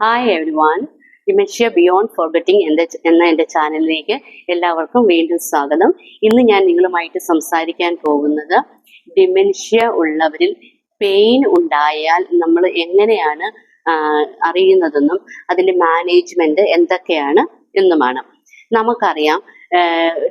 Hi everyone dementia beyond forgetting എന്റെ എന്ന എന്റെ ചാനലിലേക്ക് എല്ലാവർക്കും വീണ്ടും സ്വാഗതം. ഇന്ന് ഞാൻ നിങ്ങളുമായിട്ട് സംസാരിക്കാൻ പോകുന്നത് ഡിമെൻഷ്യ ഉള്ളവരിൽ പെയിൻ ഉണ്ടായാൽ നമ്മൾ എങ്ങനെയാണ് അറിയുന്നതെന്നും അതിന്റെ മാനേജ്മെന്റ് എന്തൊക്കെയാണ് എന്നുമാണ്. നമുക്കറിയാം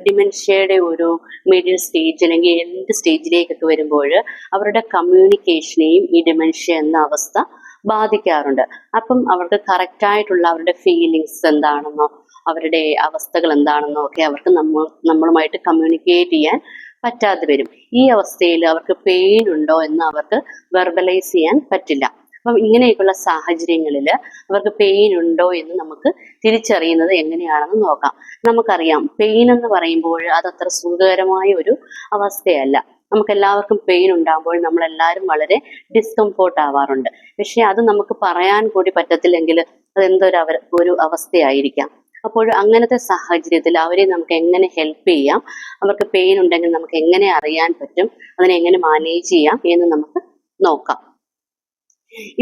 ഡിമെൻഷ്യയുടെ ഒരു മിഡിൽ സ്റ്റേജ് അല്ലെങ്കിൽ എന്ത് സ്റ്റേജിലേക്കൊക്കെ വരുമ്പോൾ അവരുടെ കമ്മ്യൂണിക്കേഷനെയും ഈ ഡിമെൻഷ്യ എന്ന അവസ്ഥ ബാധിക്കാറുണ്ട്. അപ്പം അവർക്ക് കറക്റ്റായിട്ടുള്ള അവരുടെ ഫീലിങ്സ് എന്താണെന്നോ അവരുടെ അവസ്ഥകൾ എന്താണെന്നോ ഒക്കെ അവർക്ക് നമ്മൾ നമ്മളുമായിട്ട് കമ്മ്യൂണിക്കേറ്റ് ചെയ്യാൻ പറ്റാതെ വരും. ഈ അവസ്ഥയിൽ അവർക്ക് പെയിൻ ഉണ്ടോ എന്ന് അവർക്ക് വെർബലൈസ് ചെയ്യാൻ പറ്റില്ല. അപ്പം ഇങ്ങനെയൊക്കെയുള്ള സാഹചര്യങ്ങളിൽ അവർക്ക് പെയിൻ ഉണ്ടോ എന്ന് നമുക്ക് തിരിച്ചറിയുന്നത് എങ്ങനെയാണെന്ന് നോക്കാം. നമുക്കറിയാം പെയിൻ എന്ന് പറയുമ്പോൾ അത് അത്ര സുഖകരമായ ഒരു അവസ്ഥയല്ല. നമുക്ക് എല്ലാവർക്കും പെയിൻ ഉണ്ടാകുമ്പോൾ നമ്മളെല്ലാവരും വളരെ ഡിസ്കംഫോർട്ട് ആവാറുണ്ട്. പക്ഷെ അത് നമുക്ക് പറയാൻ കൂടി പറ്റത്തില്ലെങ്കിൽ അതെന്തൊരു അവർ ഒരു അവസ്ഥയായിരിക്കാം. അപ്പോൾ അങ്ങനത്തെ സാഹചര്യത്തിൽ അവരെ നമുക്ക് എങ്ങനെ ഹെൽപ്പ് ചെയ്യാം? അവർക്ക് പെയിൻ ഉണ്ടെങ്കിൽ നമുക്ക് എങ്ങനെ അറിയാൻ പറ്റും? അതിനെ എങ്ങനെ മാനേജ് ചെയ്യാം എന്ന് നമുക്ക് നോക്കാം.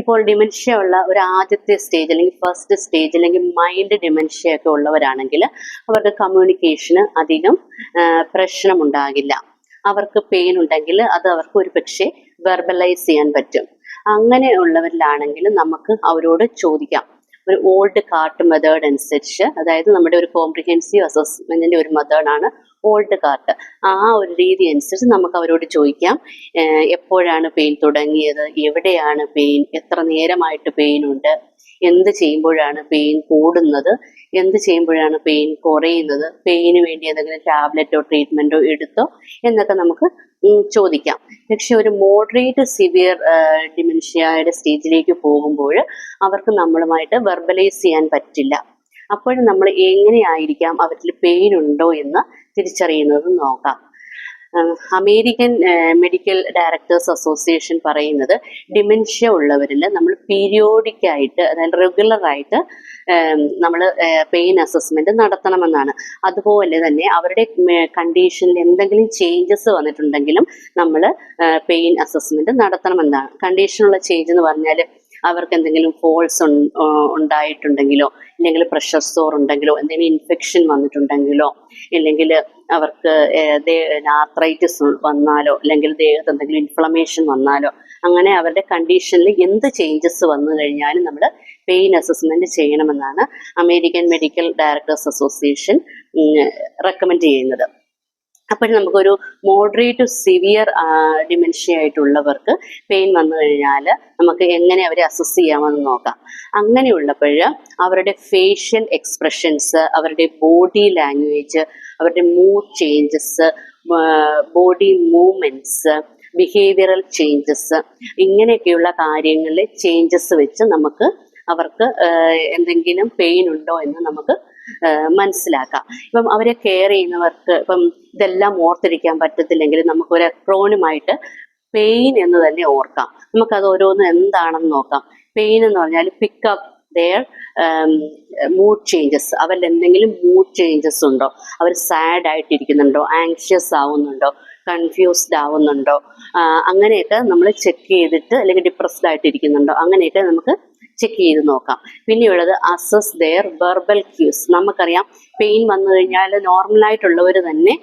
ഇപ്പോൾ ഡിമെൻഷ്യ ഉള്ള ഒരു ആദ്യത്തെ സ്റ്റേജ് അല്ലെങ്കിൽ ഫസ്റ്റ് സ്റ്റേജ് അല്ലെങ്കിൽ മൈൻഡ് ഡിമെൻഷ്യ ഒക്കെ ഉള്ളവരാണെങ്കിൽ അവർക്ക് കമ്മ്യൂണിക്കേഷന് അധികം പ്രശ്നമുണ്ടാകില്ല. അവർക്ക് പെയിൻ ഉണ്ടെങ്കിൽ അത് അവർക്ക് ഒരു പക്ഷേ വെർബലൈസ് ചെയ്യാൻ പറ്റും. അങ്ങനെ അങ്ങനെയുള്ളവരിലാണെങ്കിൽ നമുക്ക് അവരോട് ചോദിക്കാം. ഒരു ഓൾഡ് കാർട്ട് മെത്തേഡ് അനുസരിച്ച് അതായത് നമ്മുടെ ഒരു കോംപ്രിഹെൻസീവ് അസസ്മെന്റിന്റെ ഒരു മെത്തേഡാണ് ഓൾഡ് കാർട്ട് ആ ഒരു രീതി അനുസരിച്ച് നമുക്ക് അവരോട് ചോദിക്കാം. എപ്പോഴാണ് പെയിൻ തുടങ്ങിയത്? എവിടെയാണ് പെയിൻ എത്ര നേരമായിട്ട് പെയിൻ ഉണ്ട്? എന്ത് ചെയ്യുമ്പോഴാണ് പെയിൻ കൂടുന്നത്? എന്ത് ചെയ്യുമ്പോഴാണ് പെയിൻ കുറയുന്നത്? പെയിന് വേണ്ടി എന്തെങ്കിലും ടാബ്ലറ്റോ ട്രീറ്റ്മെന്റോ എടുത്തോ? എന്നൊക്കെ നമുക്ക് ചോദിക്കാം. പക്ഷെ ഒരു മോഡറേറ്റ് സിവിയർ ഡിമെൻഷ്യയുടെ സ്റ്റേജിലേക്ക് പോകുമ്പോൾ അവർക്ക് നമ്മളുമായിട്ട് വെർബലൈസ് ചെയ്യാൻ പറ്റില്ല. അപ്പോഴും നമ്മൾ എങ്ങനെയായിരിക്കാം അവരിൽ പെയിൻ ഉണ്ടോ എന്ന് തിരിച്ചറിയുന്നത് നോക്കാം. അമേരിക്കൻ മെഡിക്കൽ ഡയറക്ടേഴ്സ് അസോസിയേഷൻ പറയുന്നത് ഡിമെൻഷ്യ ഉള്ളവരിൽ നമ്മൾ പീരിയോഡിക് ആയിട്ട് അതായത് റെഗുലർ ആയിട്ട് നമ്മൾ പെയിൻ അസസ്മെന്റ് നടത്തണമെന്നാണ്. അതുപോലെ തന്നെ അവരുടെ കണ്ടീഷനിൽ എന്തെങ്കിലും ചേഞ്ചസ് വന്നിട്ടുണ്ടെങ്കിലും നമ്മൾ പെയിൻ അസസ്മെന്റ് നടത്തണമെന്നാണ്. കണ്ടീഷനുള്ള ചേഞ്ച് എന്ന് പറഞ്ഞാൽ അവർക്ക് എന്തെങ്കിലും ഫോൾസ് ഉണ്ടായിട്ടുണ്ടെങ്കിലോ ഇല്ലെങ്കിൽ പ്രഷർ സോർ ഉണ്ടെങ്കിലോ എന്തെങ്കിലും ഇൻഫെക്ഷൻ വന്നിട്ടുണ്ടെങ്കിലോ ഇല്ലെങ്കിൽ അവർക്ക് ആർത്രൈറ്റിസ് വന്നാലോ അല്ലെങ്കിൽ ദേഹത്ത് എന്തെങ്കിലും ഇൻഫ്ലമേഷൻ വന്നാലോ അങ്ങനെ അവരുടെ കണ്ടീഷനിൽ എന്ത് ചേഞ്ചസ് വന്നു കഴിഞ്ഞാലും നമ്മൾ പെയിൻ അസസ്മെന്റ് ചെയ്യണമെന്നാണ് American medical directors association recommend ചെയ്യുന്നത്. അപ്പോൾ നമുക്കൊരു മോഡറേറ്റ് ടു സിവിയർ ഡിമെൻഷ്യ ആയിട്ടുള്ളവർക്ക് പെയിൻ വന്നു കഴിഞ്ഞാൽ നമുക്ക് എങ്ങനെ അവരെ അസസ് ചെയ്യാമെന്ന് നോക്കാം. അങ്ങനെയുള്ളപ്പോൾ അവരുടെ ഫേഷ്യൽ എക്സ്പ്രഷൻസ് അവരുടെ ബോഡി ലാംഗ്വേജ് അവരുടെ mood changes body movements behavioural changes ഇങ്ങനെയൊക്കെയുള്ള കാര്യങ്ങളിൽ ചേഞ്ചസ് വെച്ച് നമുക്ക് അവർക്ക് എന്തെങ്കിലും പെയിൻ ഉണ്ടോ എന്ന് നമുക്ക് മനസ്സിലാക്കാം. ഇപ്പം അവരെ കെയർ ചെയ്യുന്നവർക്ക് ഇപ്പം ഇതെല്ലാം ഓർത്തിരിക്കാൻ പറ്റത്തില്ലെങ്കിൽ നമുക്കൊരു ക്രോണുമായിട്ട് പെയിൻ എന്ന് തന്നെ ഓർക്കാം. നമുക്കത് ഓരോന്ന് എന്താണെന്ന് നോക്കാം. പെയിൻ എന്ന് പറഞ്ഞാൽ പിക്കപ്പ് ദെയർ മൂഡ് ചേഞ്ചസ് അവരിൽ എന്തെങ്കിലും മൂഡ് ചേഞ്ചസ് ഉണ്ടോ? അവർ സാഡ് ആയിട്ടിരിക്കുന്നുണ്ടോ? ആങ്ഷ്യസ് ആവുന്നുണ്ടോ? കൺഫ്യൂസ്ഡ് ആവുന്നുണ്ടോ? അങ്ങനെയൊക്കെ നമ്മൾ ചെക്ക് ചെയ്തിട്ട് അല്ലെങ്കിൽ ഡിപ്രസ്ഡ് ആയിട്ടിരിക്കുന്നുണ്ടോ? അങ്ങനെയൊക്കെ നമുക്ക് ചെക്ക് ചെയ്ത് നോക്കാം. പിന്നെയുള്ളത് അസസ് ദെയർ വെർബൽ ക്യൂസ് നമുക്കറിയാം പെയിൻ വന്നു കഴിഞ്ഞാൽ നോർമലായിട്ടുള്ളവർ തന്നെ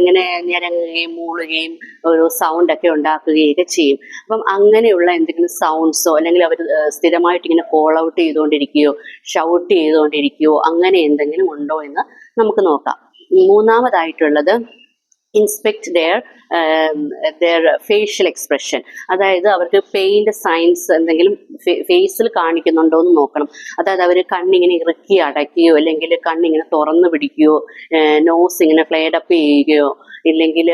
ഇങ്ങനെ ഞരങ്ങുകയും മൂളുകയും ഒരു സൗണ്ട് ഒക്കെ ഉണ്ടാക്കുകയൊക്കെ ചെയ്യും. അപ്പം അങ്ങനെയുള്ള എന്തെങ്കിലും സൗണ്ട്സോ അല്ലെങ്കിൽ അവർ സ്ഥിരമായിട്ട് ഇങ്ങനെ കോൾ ഔട്ട് ചെയ്തുകൊണ്ടിരിക്കുകയോ ഷൗട്ട് ചെയ്തുകൊണ്ടിരിക്കുകയോ അങ്ങനെ എന്തെങ്കിലും ഉണ്ടോ എന്ന് നമുക്ക് നോക്കാം. മൂന്നാമതായിട്ടുള്ളത് inspect their their facial expression അതായത് അവർക്ക് പെയിന്റെ സൈൻസ് എന്തെങ്കിലും ഫേസിൽ കാണിക്കുന്നുണ്ടോ എന്ന് നോക്കണം. അതായത് അവർ കണ്ണിങ്ങനെ ഇറുക്കി അടയ്ക്കുകയോ അല്ലെങ്കിൽ കണ്ണിങ്ങനെ തുറന്നു പിടിക്കുകയോ നോസ് ഇങ്ങനെ ഫ്ലേഡപ്പ് ചെയ്യുകയോ ഇല്ലെങ്കിൽ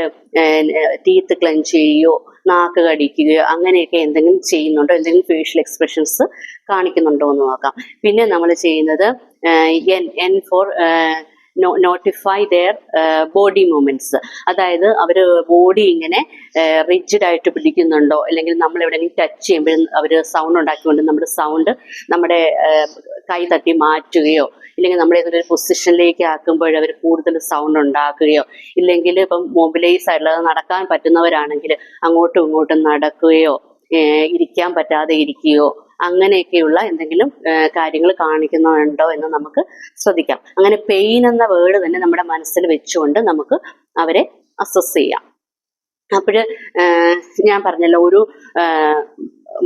ടീത്ത് ക്ലഞ്ച് ചെയ്യുകയോ നാക്ക് കടിക്കുകയോ അങ്ങനെയൊക്കെ എന്തെങ്കിലും ചെയ്യുന്നുണ്ടോ എന്തെങ്കിലും ഫേഷ്യൽ എക്സ്പ്രഷൻസ് കാണിക്കുന്നുണ്ടോ എന്ന് നോക്കാം. പിന്നെ നമ്മൾ ചെയ്യുന്നത് N N four notify their body movements അതായത് അവർ ബോഡി ഇങ്ങനെ റിജിഡ് ആയിട്ട് പിടിക്കുന്നുണ്ടോ? അല്ലെങ്കിൽ നമ്മൾ എവിടെയെങ്കിലും ടച്ച് ചെയ്യുമ്പോഴും അവർ സൗണ്ട് ഉണ്ടാക്കിക്കൊണ്ട് നമ്മുടെ സൗണ്ട് നമ്മുടെ കൈ തട്ടി മാറ്റുകയോ ഇല്ലെങ്കിൽ നമ്മൾ ഏതൊരു പൊസിഷനിലേക്ക് ആക്കുമ്പോൾ അവർ കൂടുതൽ സൗണ്ട് ഉണ്ടാക്കുകയോ ഇല്ലെങ്കിൽ ഇപ്പം മൊബിലൈസ് ആയിട്ടുള്ളത് നടക്കാൻ പറ്റുന്നവരാണെങ്കിൽ അങ്ങോട്ടും ഇങ്ങോട്ടും നടക്കുകയോ ഇരിക്കാൻ പറ്റാതെ ഇരിക്കുകയോ അങ്ങനെയൊക്കെയുള്ള എന്തെങ്കിലും കാര്യങ്ങൾ കാണിക്കുന്നുണ്ടോ എന്ന് നമുക്ക് ശ്രദ്ധിക്കാം. അങ്ങനെ പെയിൻ എന്ന വേർഡ് തന്നെ നമ്മുടെ മനസ്സിൽ വെച്ചുകൊണ്ട് നമുക്ക് അവരെ അസസ് ചെയ്യാം. അപ്പോഴ് ഞാൻ പറഞ്ഞല്ലോ ഒരു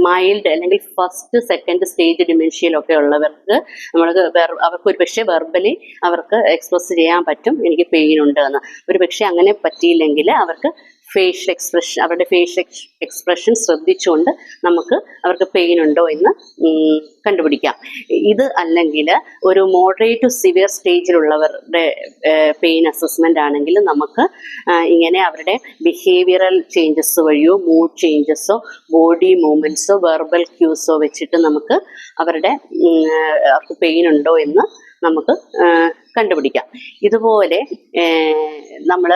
മൈൽഡ് അല്ലെങ്കിൽ ഫസ്റ്റ് സെക്കൻഡ് സ്റ്റേജ് ഡിമെൻഷ്യയിലൊക്കെ ഉള്ളവർക്ക് നമ്മൾക്ക് അവർക്ക് ഒരു പക്ഷേ വെർബലി അവർക്ക് എക്സ്പ്രസ് ചെയ്യാൻ പറ്റും എനിക്ക് പെയിൻ ഉണ്ട് എന്ന്. ഒരു പക്ഷേ അങ്ങനെ പറ്റിയില്ലെങ്കിൽ അവർക്ക് ഫേഷ്യൽ എക്സ്പ്രഷൻ അവരുടെ ഫേഷ്യൽ എക്സ്പ്രഷൻ ശ്രദ്ധിച്ചുകൊണ്ട് നമുക്ക് അവർക്ക് പെയിൻ ഉണ്ടോ എന്ന് കണ്ടുപിടിക്കാം. ഇത് അല്ലെങ്കിൽ ഒരു മോഡറേറ്റ് ടു സിവിയർ സ്റ്റേജിലുള്ളവരുടെ പെയിൻ അസസ്മെന്റ് ആണെങ്കിൽ നമുക്ക് ഇങ്ങനെ അവരുടെ ബിഹേവിയറൽ ചേഞ്ചസ് വഴിയോ മൂഡ് ചേഞ്ചസോ ബോഡി മൂവ്മെന്റ്സോ വെർബൽ ക്യൂസോ വെച്ചിട്ട് നമുക്ക് അവരുടെ അവർക്ക് പെയിൻ ഉണ്ടോ എന്ന് നമുക്ക് കണ്ടുപിടിക്കാം. ഇതുപോലെ നമ്മൾ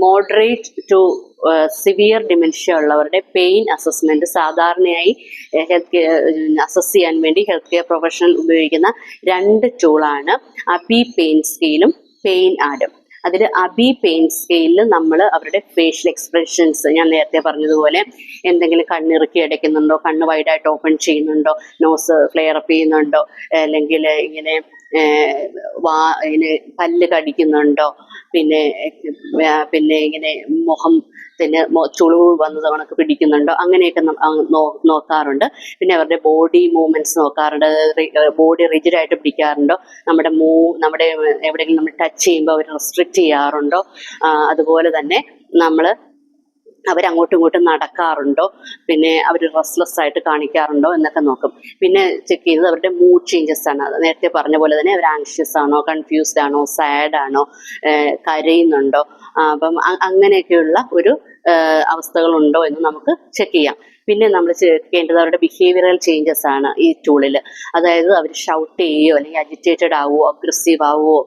മോഡറേറ്റ് ടു സിവിയർ ഡിമെൻഷ്യ ഉള്ളവരുടെ പെയിൻ അസസ്മെന്റ് സാധാരണയായി ഹെൽത്ത് കെയർ അസസ് ചെയ്യാൻ വേണ്ടി ഹെൽത്ത് കെയർ പ്രൊഫഷണൽ ഉപയോഗിക്കുന്ന രണ്ട് ടൂളാണ് അബി പെയിൻ സ്കെയിലും പെയിൻ ആഡും അതിൽ അബി പെയിൻ സ്കെയിലിൽ നമ്മൾ അവരുടെ ഫേഷ്യൽ എക്സ്പ്രഷൻസ് ഞാൻ നേരത്തെ പറഞ്ഞതുപോലെ എന്തെങ്കിലും കണ്ണിറുക്കി അടയ്ക്കുന്നുണ്ടോ കണ്ണ് വൈഡായിട്ട് ഓപ്പൺ ചെയ്യുന്നുണ്ടോ നോസ് ഫ്ലെയർ അപ്പ് ചെയ്യുന്നുണ്ടോ അല്ലെങ്കിൽ ഇങ്ങനെ വാ ഇങ്ങനെ പല്ല് കടിക്കുന്നുണ്ടോ? പിന്നെ പിന്നെ ഇങ്ങനെ മുഖം പിന്നെ ചുളിവ് വന്നത് കണക്ക് പിടിക്കുന്നുണ്ടോ? അങ്ങനെയൊക്കെ നോക്കാറുണ്ട്. പിന്നെ അവരുടെ ബോഡി മൂവ്മെന്റ്സ് നോക്കാറുണ്ട്. ബോഡി റിജിഡ് ആയിട്ട് പിടിക്കാറുണ്ടോ? നമ്മുടെ മൂ നമ്മുടെ എവിടെയെങ്കിലും നമ്മൾ ടച്ച് ചെയ്യുമ്പോൾ അവർ റെസ്ട്രിക്റ്റ് ചെയ്യാറുണ്ടോ? അതുപോലെ തന്നെ നമ്മൾ അവരങ്ങോട്ടും ഇങ്ങോട്ടും നടക്കാറുണ്ടോ? പിന്നെ അവർ റെസ്ലെസ് ആയിട്ട് കാണിക്കാറുണ്ടോ എന്നൊക്കെ നോക്കും. പിന്നെ ചെക്ക് ചെയ്യുന്നത് അവരുടെ മൂഡ് ചേഞ്ചസ് ആണ്. നേരത്തെ പറഞ്ഞ പോലെ തന്നെ അവർ ആങ്ഷ്യസ് ആണോ കൺഫ്യൂസ്ഡ് ആണോ സാഡ് ആണോ കരയുന്നുണ്ടോ? അപ്പം അങ്ങനെയൊക്കെയുള്ള ഒരു അവസ്ഥകളുണ്ടോ എന്ന് നമുക്ക് ചെക്ക് ചെയ്യാം. പിന്നെ നമ്മൾ ചേർക്കേണ്ടത് അവരുടെ ബിഹേവിയറൽ ചേഞ്ചസ് ആണ് ഈ ടൂളിൽ അതായത് അവർ ഷൗട്ട് ചെയ്യുകയോ അല്ലെങ്കിൽ അജിറ്റേറ്റഡ് ആവുമോ അഗ്രസീവ് ആവുമോ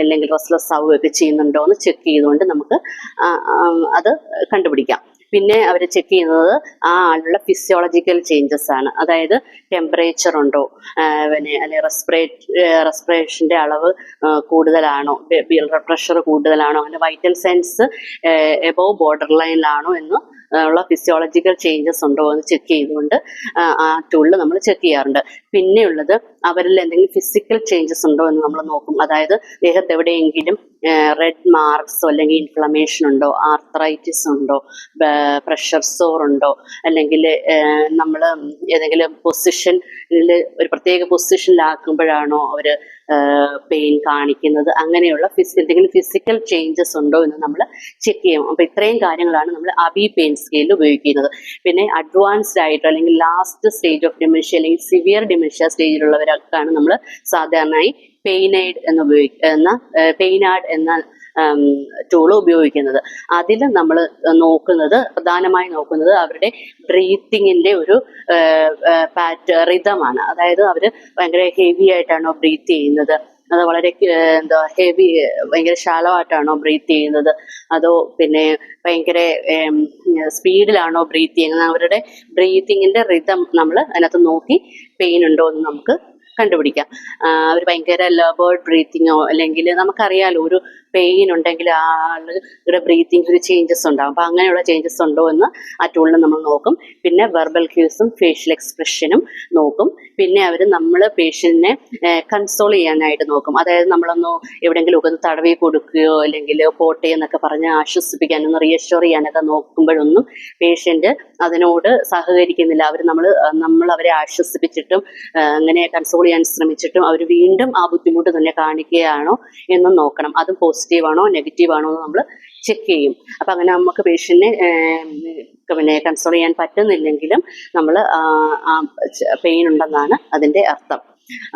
അല്ലെങ്കിൽ റെസ്ലെസ് ആവുകയോ ഒക്കെ ചെയ്യുന്നുണ്ടോ എന്ന് ചെക്ക് ചെയ്തുകൊണ്ട് നമുക്ക് അത് കണ്ടുപിടിക്കാം. പിന്നെ അവർ ചെക്ക് ചെയ്യുന്നത് ആ ആളുള്ള ഫിസിയോളജിക്കൽ ചേഞ്ചസ് ആണ്. അതായത് ടെമ്പറേച്ചർ ഉണ്ടോ പിന്നെ അല്ലെങ്കിൽ റെസ്പിറേറ്റ് റെസ്പിറേഷന്റെ അളവ് കൂടുതലാണോ ബ്ലഡ് പ്രഷർ കൂടുതലാണോ അങ്ങനെ വൈറ്റൽ സെൻസ് എബോവ് ബോർഡർ ലൈനിലാണോ എന്ന് ഉള്ള ഫിസിയോളജിക്കൽ ചേഞ്ചസ് ഉണ്ടോ എന്ന് ചെക്ക് ചെയ്തുകൊണ്ട് ആ, ടൂളിൽ നമ്മൾ ചെക്ക് ചെയ്യാറുണ്ട്. പിന്നെയുള്ളത് അവരിൽ എന്തെങ്കിലും ഫിസിക്കൽ ചേഞ്ചസ് ഉണ്ടോ എന്ന് നമ്മൾ നോക്കും. അതായത് ദേഹത്ത് എവിടെയെങ്കിലും റെഡ് മാർക്സോ അല്ലെങ്കിൽ ഇൻഫ്ലമേഷൻ ഉണ്ടോ ആർത്രൈറ്റിസ് ഉണ്ടോ പ്രഷർ സോർ ഉണ്ടോ അല്ലെങ്കിൽ നമ്മൾ ഏതെങ്കിലും പൊസിഷനിൽ ഒരു പ്രത്യേക പൊസിഷനിലാക്കുമ്പോഴാണോ അവർ പെയിൻ കാണിക്കുന്നത്. അങ്ങനെയുള്ള ഫിസ് എന്തെങ്കിലും ഫിസിക്കൽ ചേഞ്ചസ് ഉണ്ടോ എന്ന് നമ്മൾ ചെക്ക് ചെയ്യും. അപ്പോൾ ഇത്രയും കാര്യങ്ങളാണ് നമ്മൾ അബി പെയിൻ സ്കെയിൽ ഉപയോഗിക്കുന്നത്. പിന്നെ അഡ്വാൻസ്ഡ് ആയിട്ട് അല്ലെങ്കിൽ ലാസ്റ്റ് സ്റ്റേജ് ഓഫ് ഡിമെൻഷ്യ അല്ലെങ്കിൽ സിവിയർ ഡിമെൻഷ്യ സ്റ്റേജിലുള്ളവരൊക്കെയാണ് നമ്മൾ സാധാരണയായി പെയിനൈഡ് എന്ന് ഉപയോഗിക്കുന്ന പെയിനാഡ് എന്ന ടൂൾ ഉപയോഗിക്കുന്നത്. അതിൽ നമ്മൾ നോക്കുന്നത് പ്രധാനമായി നോക്കുന്നത് അവരുടെ ബ്രീത്തിങ്ങിന്റെ ഒരു പാറ്റ് റിതമാണ് അതായത് അവർ ഭയങ്കര ഹെവി ആയിട്ടാണോ ബ്രീത്ത് ചെയ്യുന്നത്? അത് വളരെ എന്താ ഹെവി ഭയങ്കര ഷാലോ ആയിട്ടാണോ ബ്രീത്ത് ചെയ്യുന്നത്? അതോ പിന്നെ ഭയങ്കര സ്പീഡിലാണോ ബ്രീത്ത് ചെയ്യുന്നത്? അവരുടെ ബ്രീത്തിങ്ങിന്റെ റിതം നമ്മൾ അതിനകത്ത് നോക്കി പെയിൻ ഉണ്ടോ എന്ന് നമുക്ക് കണ്ടുപിടിക്കാം. അവർ ഭയങ്കര ലബേർഡ് ബ്രീത്തിങ്ങോ അല്ലെങ്കിൽ നമുക്കറിയാലോ ഒരു പെയിൻ ഉണ്ടെങ്കിൽ ആളുടെ ബ്രീത്തിങ് ഒരു ചേഞ്ചസ് ഉണ്ടാകും അപ്പം അങ്ങനെയുള്ള ചേഞ്ചസ് ഉണ്ടോ എന്ന് ആ ടൂളിൽ നമ്മൾ നോക്കും. പിന്നെ വെർബൽ ക്യൂസും ഫേഷ്യൽ എക്സ്പ്രഷനും നോക്കും. പിന്നെ അവർ നമ്മൾ പേഷ്യന്റിനെ കൺസോൾ ചെയ്യാനായിട്ട് നോക്കും. അതായത് നമ്മളൊന്ന് എവിടെയെങ്കിലും ഒക്കെ ഒന്ന് തടവി കൊടുക്കുകയോ അല്ലെങ്കിൽ പോട്ടെ എന്നൊക്കെ പറഞ്ഞ് ആശ്വസിപ്പിക്കാനൊന്ന് റിയഷ്യൂർ ചെയ്യാനൊക്കെ നോക്കുമ്പോഴൊന്നും പേഷ്യന്റ് അതിനോട് സഹകരിക്കുന്നില്ല. അവർ നമ്മൾ നമ്മൾ അവരെ ആശ്വസിപ്പിച്ചിട്ടും അങ്ങനെ കൺസോൾ ചെയ്യാൻ ശ്രമിച്ചിട്ടും അവർ വീണ്ടും ആ ബുദ്ധിമുട്ട് തന്നെ കാണിക്കുകയാണോ എന്ന് നോക്കണം. അതും പോസിറ്റീവ് ആണോ നെഗറ്റീവ് ആണോ എന്ന് നമ്മൾ ചെക്ക് ചെയ്യും. അപ്പം അങ്ങനെ നമുക്ക് പേഷ്യന്റിനെ പിന്നെ കൺസോൾ ചെയ്യാൻ പറ്റുന്നില്ലെങ്കിലും നമ്മൾ പെയിൻ ഉണ്ടെന്നാണ് അതിന്റെ അർത്ഥം.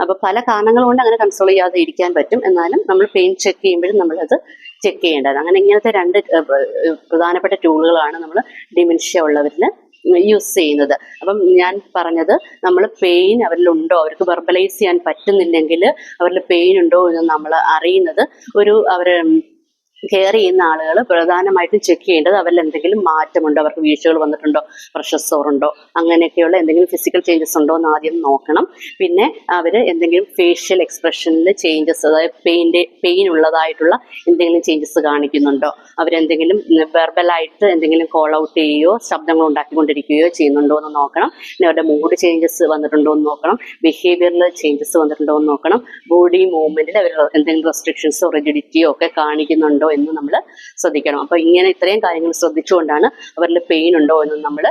അപ്പോൾ പല കാരണങ്ങൾ കൊണ്ട് അങ്ങനെ കൺസോൾ ചെയ്യാതെ ഇരിക്കാൻ പറ്റും. എന്നാലും നമ്മൾ പെയിൻ ചെക്ക് ചെയ്യുമ്പോഴും നമ്മളത് ചെക്ക് ചെയ്യേണ്ടത് അങ്ങനെ ഇങ്ങനത്തെ രണ്ട് പ്രധാനപ്പെട്ട ടൂളുകളാണ് നമ്മൾ ഡിമെൻഷ്യ ഉള്ളവരിൽ യൂസ് ചെയ്യുന്നത്. അപ്പം ഞാൻ പറഞ്ഞത് നമ്മൾ പെയിൻ അവരിലുണ്ടോ? അവർക്ക് വെർബലൈസ് ചെയ്യാൻ പറ്റുന്നില്ലെങ്കിൽ അവരിൽ പെയിൻ ഉണ്ടോ എന്ന് നമ്മൾ അറിയുന്നത് ഒരു അവർ കെയർ ചെയ്യുന്ന ആളുകൾ പ്രധാനമായിട്ടും ചെക്ക് ചെയ്യേണ്ടത് അവരിൽ എന്തെങ്കിലും മാറ്റമുണ്ടോ? അവർക്ക് വീഴ്ചകൾ വന്നിട്ടുണ്ടോ? പ്രഷർ ഉണ്ടോ? അങ്ങനെയൊക്കെയുള്ള എന്തെങ്കിലും ഫിസിക്കൽ ചേഞ്ചസ് ഉണ്ടോ എന്ന് ആദ്യം നോക്കണം. പിന്നെ അവർ എന്തെങ്കിലും ഫേഷ്യൽ എക്സ്പ്രഷനിൽ ചേഞ്ചസ് അതായത് പെയിന്റെ പെയിൻ ഉള്ളതായിട്ടുള്ള എന്തെങ്കിലും ചേഞ്ചസ് കാണിക്കുന്നുണ്ടോ? അവരെന്തെങ്കിലും വെർബലായിട്ട് എന്തെങ്കിലും കോൾ ഔട്ട് ചെയ്യുകയോ ശബ്ദങ്ങൾ ഉണ്ടാക്കിക്കൊണ്ടിരിക്കുകയോ ചെയ്യുന്നുണ്ടോ എന്ന് നോക്കണം. പിന്നെ അവരുടെ മൂഡ് ചേഞ്ചസ് വന്നിട്ടുണ്ടോ എന്ന് നോക്കണം. ബിഹേവിയറിൽ ചേഞ്ചസ് വന്നിട്ടുണ്ടോ എന്ന് നോക്കണം. ബോഡി മൂവ്മെന്റിൽ അവർ എന്തെങ്കിലും റെസ്ട്രിക്ഷൻസോ റിജിഡിറ്റിയോ ഒക്കെ കാണിക്കുന്നുണ്ടോ എന്ന് നമ്മൾ ശ്രദ്ധിക്കണം. അപ്പോൾ ഇങ്ങനെ ഇത്രയും കാര്യങ്ങൾ ശ്രദ്ധിച്ചുകൊണ്ടാണ് അവരിൽ പെയിൻ ഉണ്ടോ എന്ന് നമ്മൾ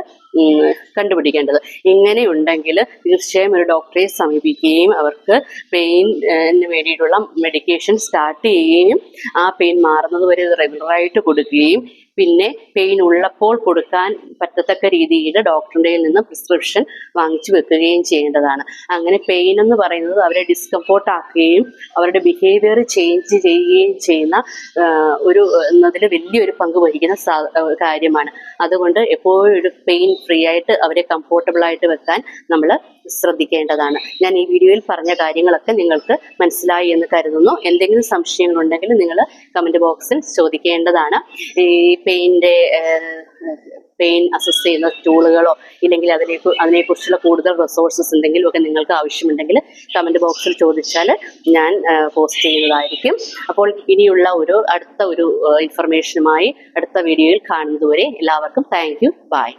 കണ്ടുപിടിക്കേണ്ടത്. ഇങ്ങനെ ഉണ്ടെങ്കിൽ തീർച്ചയായും ഒരു ഡോക്ടറെ സമീപിക്കുകയും അവർക്ക് പെയിന് വേണ്ടിയിട്ടുള്ള മെഡിക്കേഷൻ സ്റ്റാർട്ട് ചെയ്യുകയും ആ പെയിൻ മാറുന്നത് വരെ റെഗുലറായിട്ട് കൊടുക്കുകയും പിന്നെ പെയിൻ ഉള്ളപ്പോൾ കൊടുക്കാൻ പറ്റത്തക്ക രീതിയിൽ ഡോക്ടറിന്റെ നിന്ന് പ്രിസ്ക്രിപ്ഷൻ വാങ്ങിച്ചു വെക്കുകയും ചെയ്യേണ്ടതാണ്. അങ്ങനെ പെയിൻ എന്ന് പറയുന്നത് അവരെ ഡിസ്കംഫോർട്ട് ആക്കുകയും അവരുടെ ബിഹേവിയർ ചേഞ്ച് ചെയ്യുകയും ചെയ്യുന്ന ഒരു എന്നതിൽ വലിയൊരു പങ്ക് വഹിക്കുന്ന കാര്യമാണ്. അതുകൊണ്ട് എപ്പോഴും ഒരു പെയിൻ ഫ്രീ ആയിട്ട് അവരെ കംഫോർട്ടബിൾ ആയിട്ട് വെക്കാൻ നമ്മൾ ശ്രദ്ധിക്കേണ്ടതാണ്. ഞാൻ ഈ വീഡിയോയിൽ പറഞ്ഞ കാര്യങ്ങളൊക്കെ നിങ്ങൾക്ക് മനസ്സിലായി എന്ന് കരുതുന്നു. എന്തെങ്കിലും സംശയങ്ങളുണ്ടെങ്കിൽ നിങ്ങൾ കമന്റ് ബോക്സിൽ ചോദിക്കേണ്ടതാണ്. ഈ പെയിന്റെ പെയിൻ അസസ് ചെയ്യുന്ന ടൂളുകളോ ഇല്ലെങ്കിൽ അതിനെ അതിനെക്കുറിച്ചുള്ള കൂടുതൽ റിസോഴ്സസ് എന്തെങ്കിലും ഒക്കെ നിങ്ങൾക്ക് ആവശ്യമുണ്ടെങ്കിൽ കമന്റ് ബോക്സിൽ ചോദിച്ചാൽ ഞാൻ പോസ്റ്റ് ചെയ്യുന്നതായിരിക്കും. അപ്പോൾ ഇനിയുള്ള ഒരു അടുത്ത ഒരു ഇൻഫർമേഷനുമായി അടുത്ത വീഡിയോയിൽ കാണുന്നതുവരെ എല്ലാവർക്കും താങ്ക് യു ബൈ